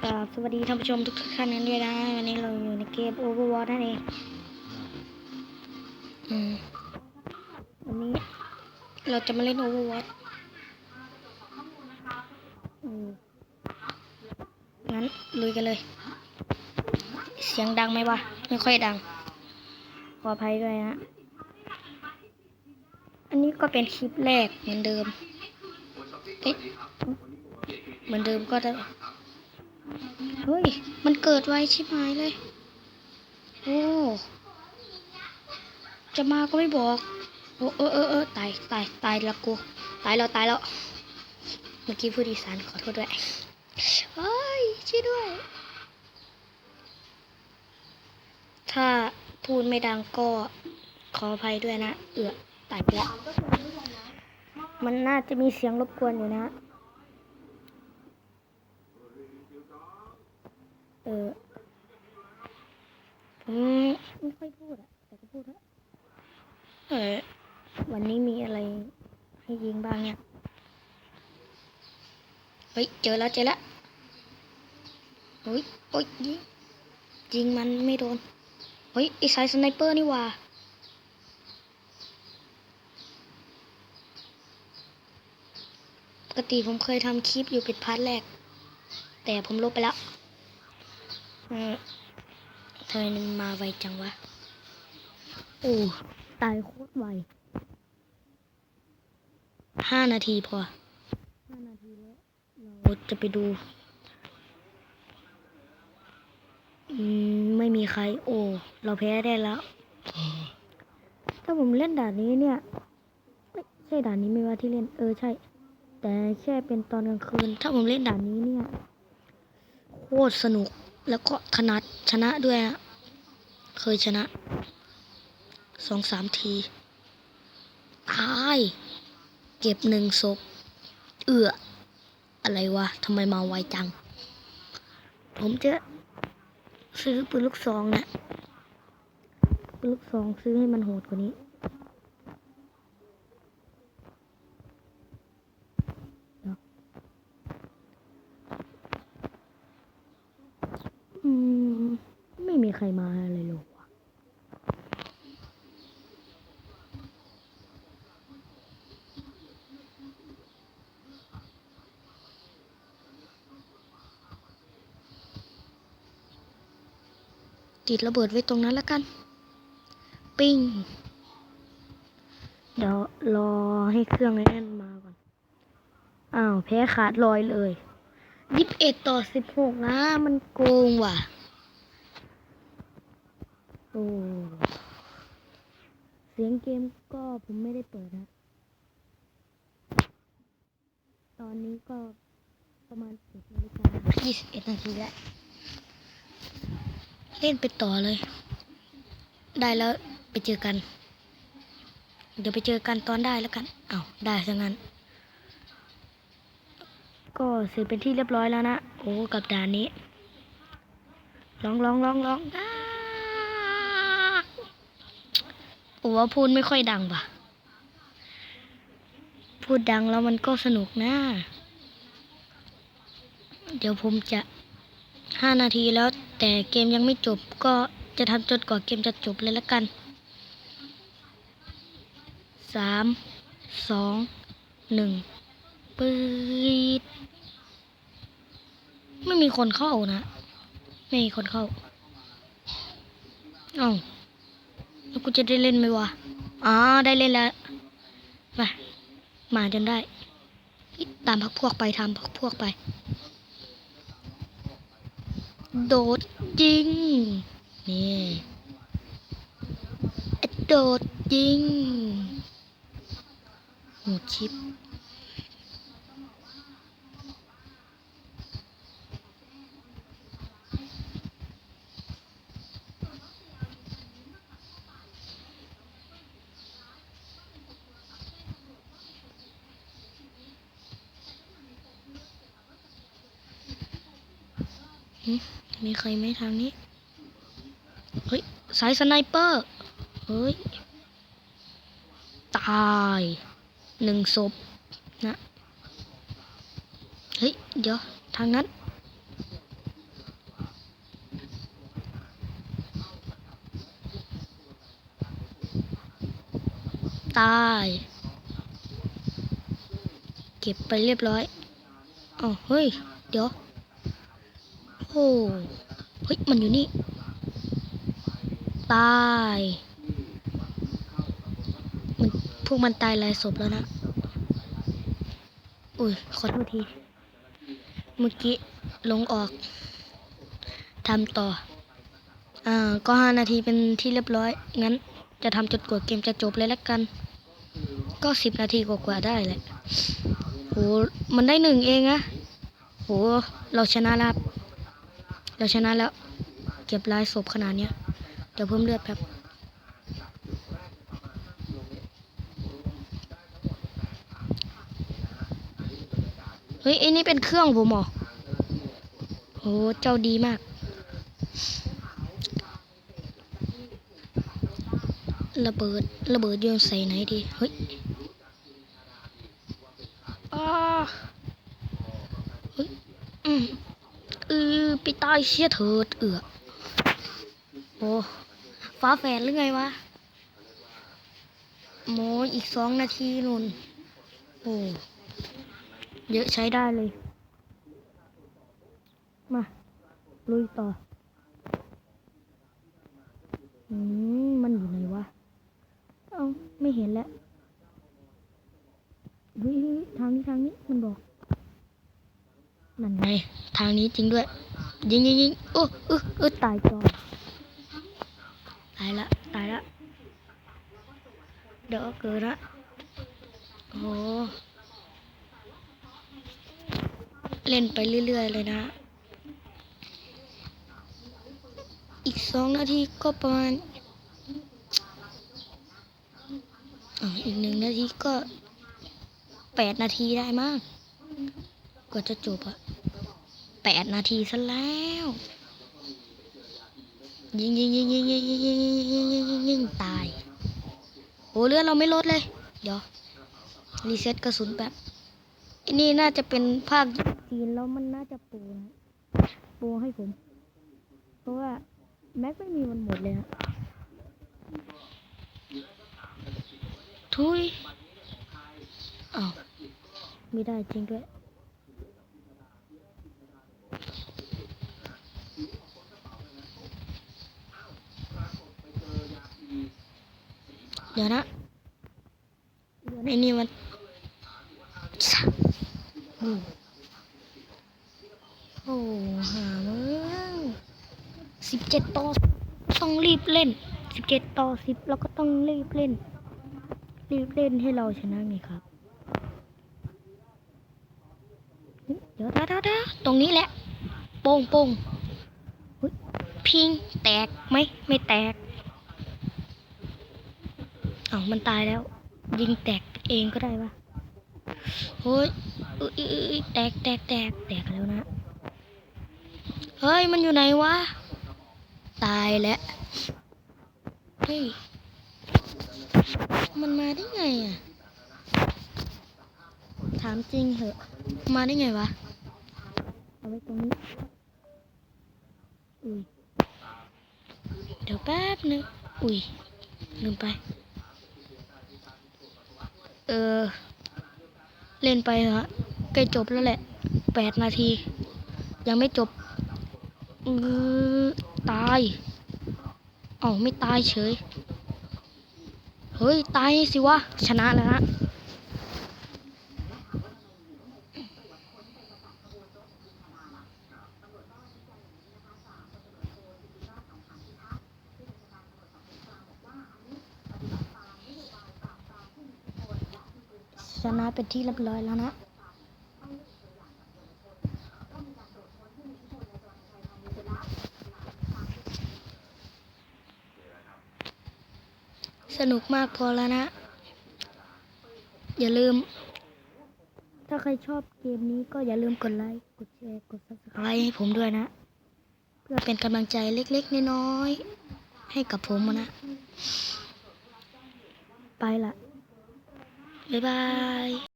สวัสดีท่านผู้ชมทุกท่านนั้นด้วยนะวันนี้เราอยู่ในเกม Overwatch นั่นเองอืมวันนี้เราจะมาเล่น Overwatch อืมงั้นลุยกันเลย เสียงดังไหมวะ ไม่ค่อยดัง ขออภัยด้วยนะ อันนี้ก็เป็นคลิปแรกเหมือนเดิม เอ๊ะ เหมือนเดิมก็ได้ เฮ้ย มันเกิดไวชิบหายเลย โอ้ จะมาก็ไม่บอก โอ้เออเออเออตายตายตายล้วกูตายแล้วตายแล้ว เมื่อกี้พูดอีสานขอโทษด้วยเฮ้ยช่วยด้วย ถ้าพูดไม่ดังก็ขออภัยด้วยนะ เอือตายไปแล้วมันน่าจะมีเสียงรบกวนอยู่นะ ออผมไม่ค่อยพูดอะแต่ก็พูดนะเออวันนี้มีอะไรให้ยิงบ้างเนี่ย เฮ้ย เจอแล้วเจอแล้วเฮ้ยโอ้ยยิงยิงมันไม่โดน เฮ้ยไอสายสไนเปอร์นี่หว่าปกติผมเคยทำคลิปอยู่เป็นพาร์ทแรก แต่ผมลบไปแล้วเออ ทำไมมันมาไวจังวะ โอ้ ตายโคตรไวห้านาทีพอห้านาทีแล้ว เราจะไปดูอืมไม่มีใคร โอ้ เราแพ้ได้แล้ว ถ้าผมเล่นด่านนี้เนี่ยไม่ใช่ด่านนี้ไม่ว่าที่เล่น เออใช่ แต่แค่เป็นตอนกลางคืน ถ้าผมเล่นด่านนี้เนี่ย โคตรสนุก แล้วก็ถนัดชนะด้วยอะเคยชนะสองสามที ตาย เก็บหนึ่งศพ เอื้อ อะไรวะทำไมมาไวจัง ผมจะซื้อปืนลูกซองนะปืนลูกซองซื้อให้มันโหดกว่านี้ อืม ไม่มี ใครมาเลยหรอวะติดระเบิดไว้ตรงนั้นแล้วกัน ปิ้ง เดี๋ยวรอให้เครื่องไอ้นั่นมาก่อน อ้าว แพ้ขาดลอยเลยยี่สิบเอ็ดต่อสิบหกนะ มันโกงว่ะโอ้เสียงเกมก็ผมไม่ได้เปิดนะ ตอนนี้ก็ประมาณสิบนาฬิกายี่สิบเอ็ดนาทีแล้ว เล่นไปต่อเลย ได้แล้วไปเจอกัน เดี๋ยวไปเจอกันตอนได้แล้วกัน เอา้าได้ซะงั้น ก็เสร็จเป็นที่เรียบร้อยแล้วนะ โอ้ กับด่านนี้ ลองลองลองลองอ้ โอ้ว่าพูดไม่ค่อยดังป่ะพูดดังแล้วมันก็สนุกนะ เดี๋ยวผมจะห้านาทีแล้ว แต่เกมยังไม่จบก็จะทำจนกว่าเกมจะจบเลยละกันสามสองหนึ่งปืดไม่มีคนเข้านะ ไม่มีคนเข้าอ้า แล้วกูจะได้เล่นไหมวะอ๋อได้เล่นแล้วมามาจนได้ ตามพักพวกไปทำพักพวกไป โดดยิง นี่โดดยิงหมูชิป มีใครไหมทางนี้ เฮ้ย สายสไนเปอร์ เฮ้ย ตายหนึ่งศพนะ เฮ้ย เดี๋ยว ทางนั้น ตาย เก็บไปเรียบร้อยอ๋อเฮ้ย เดี๋ยว โอ้เฮ้ย มันอยู่นี่ ตาย มันพวกมันตายหลายศพแล้วนะ อุ้ย ขอโทษที เมื่อกี้ลงออก ทำต่อ อ่า ก็ห้านาทีเป็นที่เรียบร้อย งั้นจะทำจนกว่าเกมจะจบเลยละกัน ก็สิบนาทีกว่าๆได้แหละโหมันได้หนึ่งเองอะโห เราชนะแล้ว เราชนะแล้ว เก็บลายศพขนาดเนี้ย เดี๋ยวเพิ่มเลือดแป๊บเฮ้ยไอ้นี่เป็นเครื่องผมหรอโหเจ้าดีมาก ระเบิดระเบิดโยนใส่ไหนดี เฮ้ยอ้าเฮ้ย อืม ไปตายเสียเถิดเอือโอ้ฟ้าแฝดหรือไงวะโมอีกสองนาทีนุ่นโอ้เยอะใช้ได้เลย มา ลุยต่อ อืม มันอยู่ไหนวะ เอ้า ไม่เห็นแล้วเฮ้ยเฮ้ยทางนี้ ทางนี้ มันบอก นั่นไงทางนี้จริงด้วย ยิงยิงยิงโอ้เออเออตายจอตายละตายละเดี๋ยวเกิดละโอ้โหเล่นไปเรื่อยๆเลยนะ อีกสองนาทีก็ประมาณอีกหนึ่งนาทีก็แปดนาทีได้มั้งกว่าจะจบอะ ปดนาทีซะแล้ว ยิงยิงยิงยิงยิงยิงยิงยิงยิงยิงยิงยิงตายโอ้เลือดเราไม่ลดเลย เดี๋ยวรีเซ็ตกระสุนแบบอันนี้น่าจะเป็นภาคจีนแล้วมันน่าจะปูนปูให้ผม เพราะว่าแม็กไม่มีมันหมดเลยฮะทุยอ้าวไม่ได้จริงด้วย เดี๋ยวนะไอ้นี่มันโอ้หามึงสิบเจ็ดต่อต้องรีบเล่นสิบเจ็ดต่อสิบแล้วก็ต้องรีบเล่น รีบเล่นให้เราชนะไงครับ เดี๋ยวเดี๋ยวเดี๋ยวตรงนี้แหละโป่งโป่งพิงแตกไหมไม่แตก อ้ามันตายแล้ว ยิงแตกเองก็ได้ปะเฮ้ยเอยเอยเอยแตกแตกแตกแตกแล้วนะ เฮ้ย มันอยู่ไหนวะ ตายแล้ว เฮ้ย มันมาได้ไงอะ ถามจริงเหอะ มาได้ไงวะ เอาไว้ตรงนี้อุ้ยเดี๋ยวแป๊บนึง อุ้ยลืมไป เออ เล่นไปฮะใกล้จบแล้วแหละแปดนาที ยังไม่จบออตายอ๋อไม่ตายเฉย เฮ้ย ตายสิวะ ชนะแล้วนะ ชนะเป็นที่เรียบร้อยแล้วนะสนุกมากพอแล้วนะ อย่าลืม ถ้าใครชอบเกมนี้ก็อย่าลืมกดไลค์ กดแชร์ กด subscribe ให้ผมด้วยนะ เพื่อเป็นกำลังใจเล็กๆ น้อยๆ ให้กับผมนะ ไปละ 拜拜。